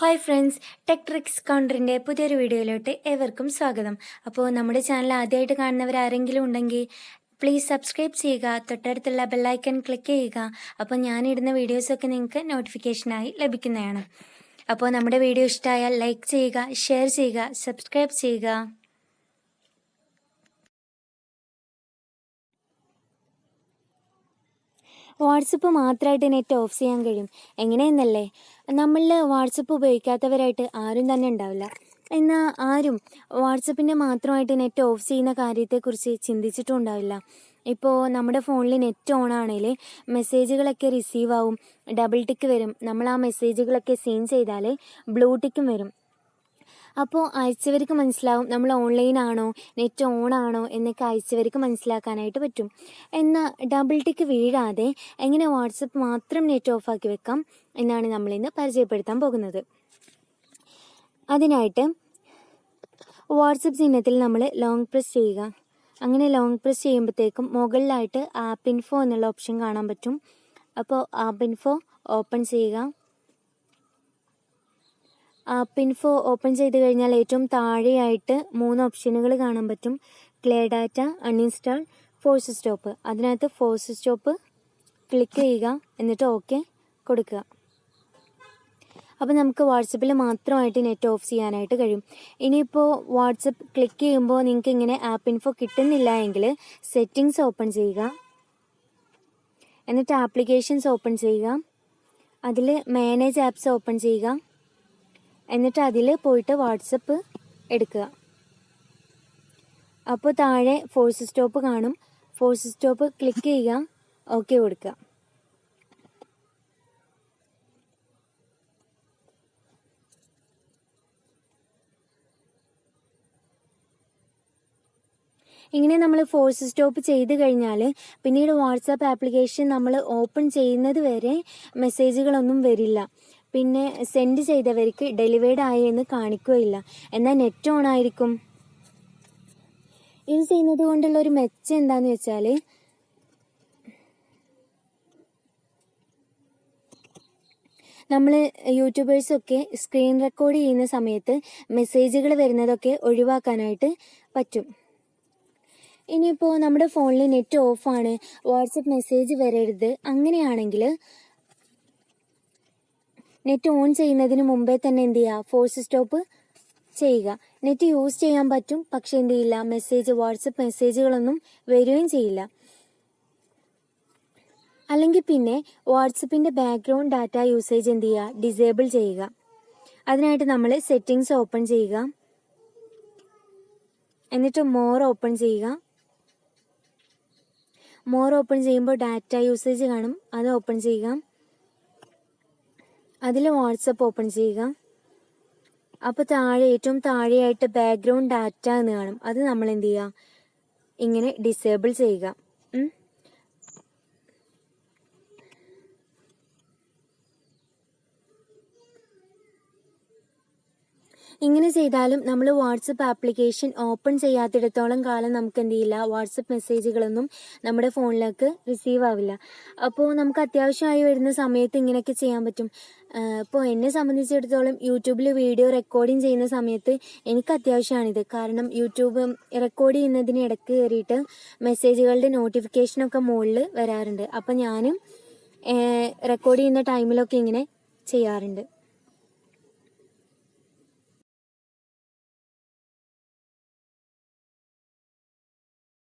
Hi friends tech tricks കൗണ്ടറിന്റെ പുതിയൊരു വീഡിയോയിലോട്ട് ഏവർക്കും സ്വാഗതം. അപ്പോൾ നമ്മുടെ ചാനൽ ആദ്യമായിട്ട് കാണുന്നവർ ആരെങ്കിലും ഉണ്ടെങ്കിൽ പ്ലീസ് സബ്സ്ക്രൈബ് ചെയ്യുക തൊട്ടടുത്തുള്ള ബെല്ലൈക്കൺ ക്ലിക്ക് ചെയ്യുക. അപ്പോൾ ഞാനിടുന്ന വീഡിയോസൊക്കെ നിങ്ങൾക്ക് നോട്ടിഫിക്കേഷനായി ലഭിക്കുന്നതാണ്. അപ്പോൾ നമ്മുടെ വീഡിയോ ഇഷ്ടമായാൽ ലൈക്ക് ചെയ്യുക ഷെയർ ചെയ്യുക സബ്സ്ക്രൈബ് ചെയ്യുക. വാട്സപ്പ് മാത്രമായിട്ട് നെറ്റ് ഓഫ് ചെയ്യാൻ കഴിയും. എങ്ങനെയെന്നല്ലേ? നമ്മളിൽ വാട്സപ്പ് ഉപയോഗിക്കാത്തവരായിട്ട് ആരും തന്നെ ഉണ്ടാവില്ല. എന്നാൽ ആരും വാട്സപ്പിന്റെ മാത്രമായിട്ട് നെറ്റ് ഓഫ് ചെയ്യുന്ന കാര്യത്തെക്കുറിച്ച് ചിന്തിച്ചിട്ടും ഉണ്ടാവില്ല ഇപ്പോൾ നമ്മുടെ ഫോണിൽ നെറ്റ് ഓൺ ആണെങ്കിൽ മെസ്സേജുകളൊക്കെ റിസീവ് ആവും. ഡബിൾ ടിക്ക് വരും. നമ്മൾ ആ മെസ്സേജുകളൊക്കെ സീൻ ചെയ്താൽ ബ്ലൂ ടിക്കും വരും. അപ്പോൾ അയച്ചവർക്ക് മനസ്സിലാവും നമ്മൾ ഓൺലൈൻ ആണോ നെറ്റ് ഓൺ ആണോ എന്നൊക്കെ അയച്ചവർക്ക് മനസ്സിലാക്കാനായിട്ട് പറ്റും. എന്നാൽ ഡബിൾ ടിക്ക് വീഴാതെ എങ്ങനെ വാട്സപ്പ് മാത്രം നെറ്റ് ഓഫ് ആക്കി വെക്കാം എന്നാണ് നമ്മളിന്ന് പരിചയപ്പെടുത്താൻ പോകുന്നത്. അതിനായിട്ട് വാട്സപ്പ് ചിഹ്നത്തിൽ നമ്മൾ ലോങ് പ്രസ് ചെയ്യുക. അങ്ങനെ ലോങ് പ്രസ് ചെയ്യുമ്പോഴത്തേക്കും മുകളിലായിട്ട് ആപ്പ് ഇൻഫോ എന്നുള്ള ഓപ്ഷൻ കാണാൻ പറ്റും. അപ്പോൾ ആപ്പ് ഇൻഫോ ഓപ്പൺ ചെയ്യുക. ആപ്പ് ഇൻഫോ ഓപ്പൺ ചെയ്ത് കഴിഞ്ഞാൽ ഏറ്റവും താഴെയായിട്ട് മൂന്ന് ഓപ്ഷനുകൾ കാണാൻ പറ്റും. Clear data uninstall force stop. അതിനകത്ത് ഫോഴ്സ് സ്റ്റോപ്പ് ക്ലിക്ക് ചെയ്യുക എന്നിട്ട് ഓക്കെ കൊടുക്കുക. അപ്പോൾ നമുക്ക് വാട്സപ്പിൽ മാത്രമായിട്ട് നെറ്റ് ഓഫ് ചെയ്യാനായിട്ട് കഴിയും. ഇനിയിപ്പോൾ വാട്സപ്പ് ക്ലിക്ക് ചെയ്യുമ്പോൾ നിങ്ങൾക്ക് ഇങ്ങനെ ആപ്പ് ഇൻഫോ കിട്ടുന്നില്ല എങ്കിൽ സെറ്റിങ്സ് ഓപ്പൺ ചെയ്യുക. എന്നിട്ട് ആപ്ലിക്കേഷൻസ് ഓപ്പൺ ചെയ്യുക. അതിൽ മാനേജ് ആപ്സ് ഓപ്പൺ ചെയ്യുക. എന്നിട്ട് അതിൽ പോയിട്ട് വാട്സപ്പ് എടുക്കുക. അപ്പോൾ താഴെ ഫോഴ്സ് സ്റ്റോപ്പ് കാണും. ഫോഴ്സ് സ്റ്റോപ്പ് ക്ലിക്ക് ചെയ്യുക. ഓക്കെ കൊടുക്കുക. ഇങ്ങനെ നമ്മൾ ഫോഴ്സ് സ്റ്റോപ്പ് ചെയ്ത് കഴിഞ്ഞാൽ പിന്നീട് വാട്സാപ്പ് ആപ്ലിക്കേഷൻ നമ്മൾ ഓപ്പൺ ചെയ്യുന്നത് വരെ മെസ്സേജുകളൊന്നും വരില്ല. പിന്നെ സെൻഡ് ചെയ്തവർക്ക് ഡെലിവേർഡ് ആയി എന്ന് കാണിക്കുകയില്ല. എന്നാൽ നെറ്റ് ഓൺ ആയിരിക്കും. ഇത് ചെയ്യുന്നത് കൊണ്ടുള്ള ഒരു മെച്ചം എന്താന്ന് വെച്ചാൽ നമ്മൾ യൂട്യൂബേഴ്സൊക്കെ സ്ക്രീൻ റെക്കോർഡ് ചെയ്യുന്ന സമയത്ത് മെസ്സേജുകൾ വരുന്നതൊക്കെ ഒഴിവാക്കാനായിട്ട് പറ്റും. ഇനിയിപ്പോൾ നമ്മുടെ ഫോണിൽ നെറ്റ് ഓഫാണ് വാട്സപ്പ് മെസ്സേജ് വരരുത്. അങ്ങനെയാണെങ്കിൽ നെറ്റ് ഓൺ ചെയ്യുന്നതിന് മുമ്പേ തന്നെ എന്ത് ചെയ്യുക? ഫോഴ്സ് സ്റ്റോപ്പ് ചെയ്യുക. നെറ്റ് യൂസ് ചെയ്യാൻ പറ്റും പക്ഷെ എന്ത് ചെയ്യില്ല? മെസ്സേജ് വാട്സപ്പ് മെസ്സേജുകളൊന്നും വരികയും ചെയ്യില്ല. അല്ലെങ്കിൽ പിന്നെ വാട്സപ്പിന്റെ ബാക്ക്ഗ്രൗണ്ട് ഡാറ്റ യൂസേജ് എന്ത് ചെയ്യുക? ഡിസേബിൾ ചെയ്യുക. അതിനായിട്ട് നമ്മൾ സെറ്റിങ്സ് ഓപ്പൺ ചെയ്യുക. എന്നിട്ട് മോർ ഓപ്പൺ ചെയ്യുക. മോർ ഓപ്പൺ ചെയ്യുമ്പോൾ ഡാറ്റ യൂസേജ് കാണും. അത് ഓപ്പൺ ചെയ്യുക. അതിൽ വാട്സപ്പ് ഓപ്പൺ ചെയ്യുക. അപ്പോൾ താഴെ ഏറ്റവും താഴെയായിട്ട് ബാക്ക്ഗ്രൗണ്ട് ഡാറ്റ എന്ന് കാണും. അത് നമ്മൾ എന്ത് ചെയ്യുക? ഇങ്ങനെ ഡിസേബിൾ ചെയ്യുക. ഇങ്ങനെ ചെയ്താലും നമ്മൾ വാട്സപ്പ് ആപ്ലിക്കേഷൻ ഓപ്പൺ ചെയ്യാത്തിടത്തോളം കാലം നമുക്ക് എന്ത് ചെയ്യില്ല വാട്സപ്പ് മെസ്സേജുകളൊന്നും നമ്മുടെ ഫോണിലേക്ക് റിസീവ് ആവില്ല. അപ്പോൾ നമുക്ക് അത്യാവശ്യമായി വരുന്ന സമയത്ത് ഇങ്ങനെയൊക്കെ ചെയ്യാൻ പറ്റും. ഇപ്പോൾ എന്നെ സംബന്ധിച്ചിടത്തോളം യൂട്യൂബിൽ വീഡിയോ റെക്കോർഡിങ് ചെയ്യുന്ന സമയത്ത് എനിക്ക് അത്യാവശ്യമാണിത്. കാരണം യൂട്യൂബ് റെക്കോർഡ് ചെയ്യുന്നതിന് ഇടയ്ക്ക് കയറിയിട്ട് മെസ്സേജുകളുടെ നോട്ടിഫിക്കേഷനൊക്കെ മുകളിൽ വരാറുണ്ട്. അപ്പോൾ ഞാനും റെക്കോർഡ് ചെയ്യുന്ന ടൈമിലൊക്കെ ഇങ്ങനെ ചെയ്യാറുണ്ട്.